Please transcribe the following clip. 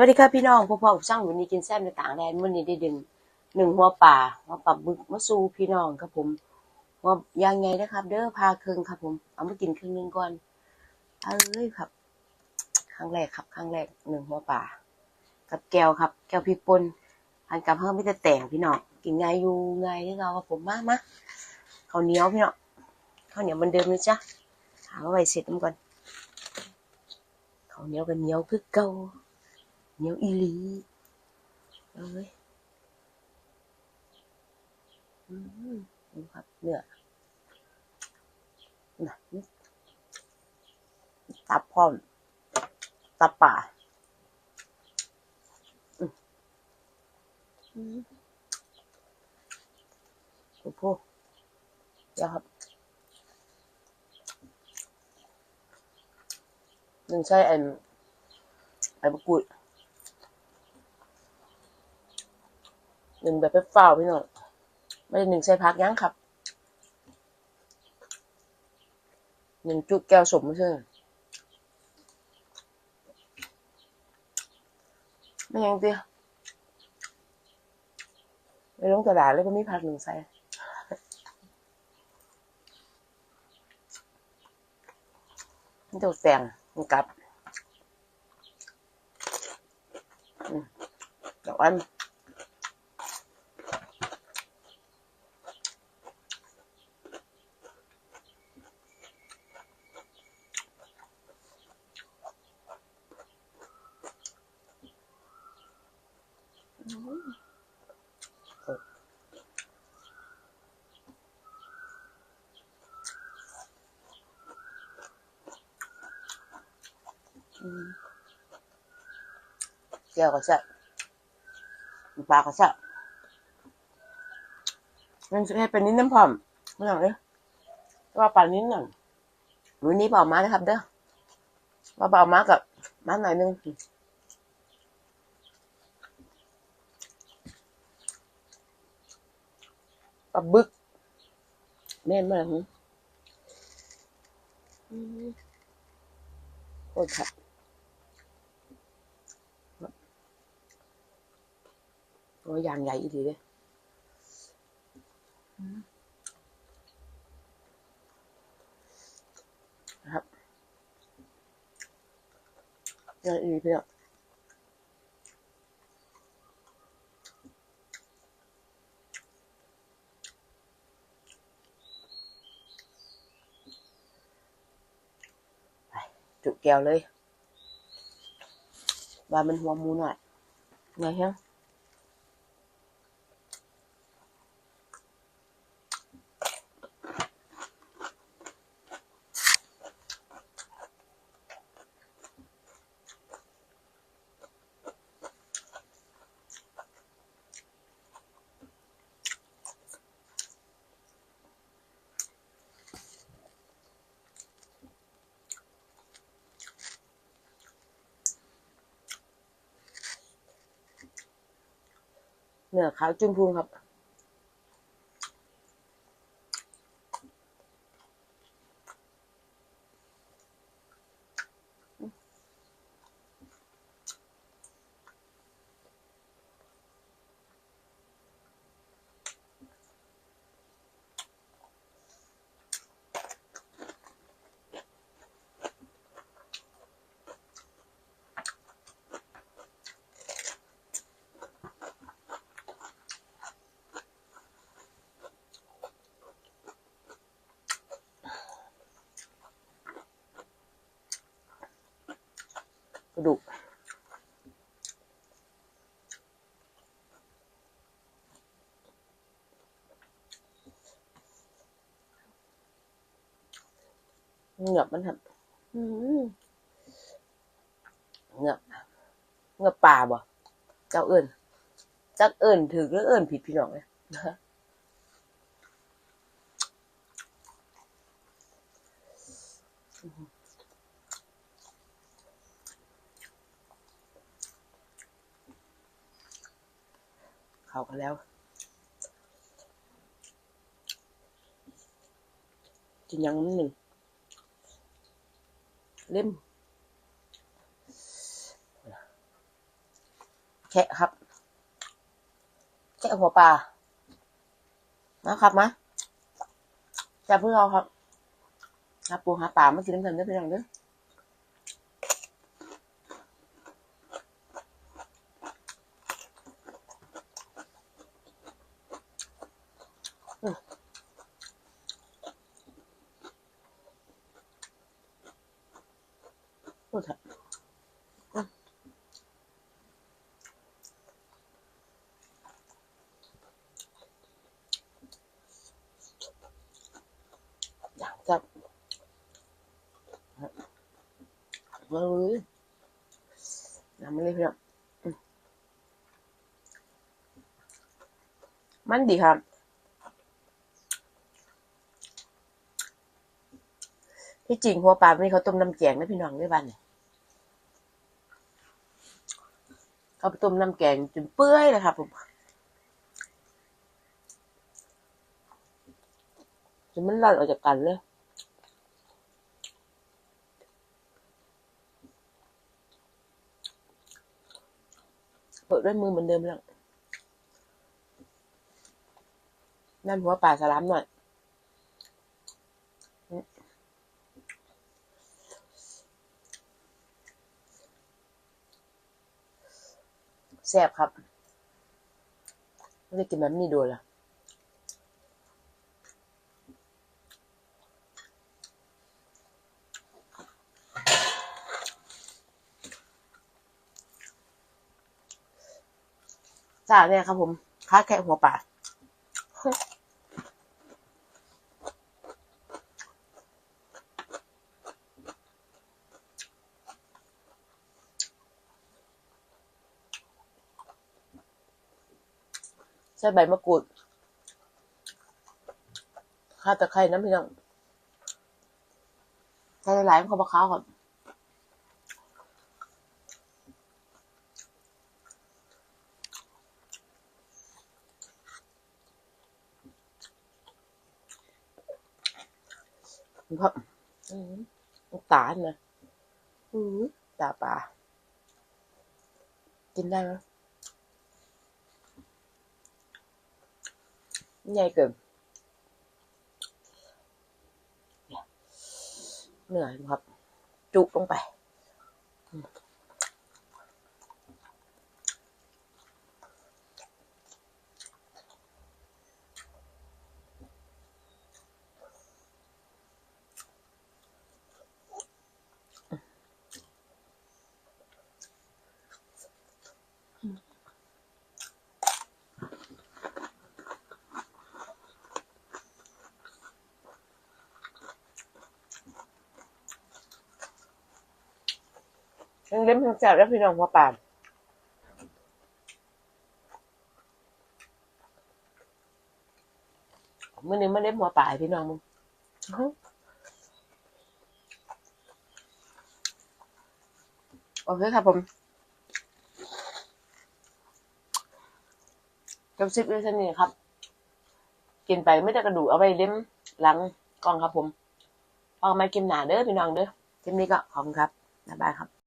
วัสดีครับพี่น้องพ่อพ่อช่างวันนี้กินแซ่บในต่างแดนวันนี้ได้ดึงหนึ่งหัวป่าหัวป่าบึกมาสู่พี่น้องครับผมหัวยังไงนะครับ เด้อพาเครื่งครับ ผมเอามากินครึ่งหนึงก่อนเอ้ยครับครั้งแรกครับครั้งแรกหนึ่งหัวป่า กับแก้วครับ แก้วพริกป่นอันกับเพิ่มไม่แต่แต่งพี่น้องกินไงอยู่ไงที่เราครับผมมากมาข้าวเหนียวพี่น้องข้าวเหนียวมันเดิมเลยจ้ะหาไว้เสร็จมันก่อนข้าวเหนียวกับเหนียวคือเก่า เหนียวอีลีเอ้ยอืมดูครับเนื้อนะตับพร้อมตับป่าอืมโอ้โหเดี๋ยวครับหนึ่งใช่ไอ้ไอ้มะกรูด หนึ่งแบบเฝ้าพี่น้องไม่ได้หนึ่งใส่พักยั้งครับหนึ่งจุดแก้วสมไม่ใช่ไม่ยังเตี้ยไปลงตลาดแล้วก็มีพักหนึ่งใส่มันจะแสงมันกลับอืมดอกอัน แก้วก็แซ่บปลาก็แซ่บมันจะให้เป็นนิ้นน้ำพร้อมไม่หนังเลยว่าปลานิ้นหน่อยวันนี้เปล่ามาเลยครับ เด้อว่าเปล่ามากับมาหน่อยนึงปลาบึกแม่นมากนะอืมโคตรค่ะตั วยางใหญ่อีกทีเลยนะครับใหญ่อีกทีอะไปจุกแก้วเลย ว่ามันหัวหมูหน่อยไงฮะ เหนือขาวจุ่มพูนครับ ระดูกเหงือบมันครับอืมเหงือบเหงือบป่าบ่เจ้าเอิญจักเอิญถือหรือเอิญผิดพี่น้องเลย เขากันแล้ว กินยังนิดหนึ่งเล่มแค่ครับแค่หัวปลานะครับมาจะเพื่อเราครับหาปูหาปลามากินน้ำกันได้อพี่น้องเด้อ ดเถอะอยากจะเฮ้ยน้ำมันเลยพี่น้องมมันดีครับที่จริงหัวปลานี่เขาต้มน้ำแกงนะพี่น้องด้วยบ้านเนี่ย เขาไปต้มน้ำแกงจนเปื่อยเลยครับผมจนมันร่อนออกจากกันเลยเปิดด้วยมือเหมือนเดิมแล้วนั่นหัวปลาสลามหน่อย แซ่บครับ ไม่ได้กินแบบนี้ดูละจ้าเนี่ยครับผมค้าแค่หัวป่า ใส่ใบมะกรูดข้าตะไคร้น้ำพี่น้องใส่หลายๆมันเขาบะข้าวครับครับอืมตาเนี่ยอืมตาปลากินได้ไหม ใหญ่เกินเหนื่อยครับ จุลงไป ยังเล่มทั้งแซ่บแล้วพี่น้องหัวปลามื่อนี้มาเล่มหัวปลาให้พี่น้องมึงโอเคครับผมจบซิปด้วยท่านี้ครับ กินไปไม่ได้กระดูกเอาไปเล่มหลังกองครับผมเอามากินหนาเด้อพี่น้องเด้อคลิปนี้ก็ขอบคุณครับบ๊ายบายครับ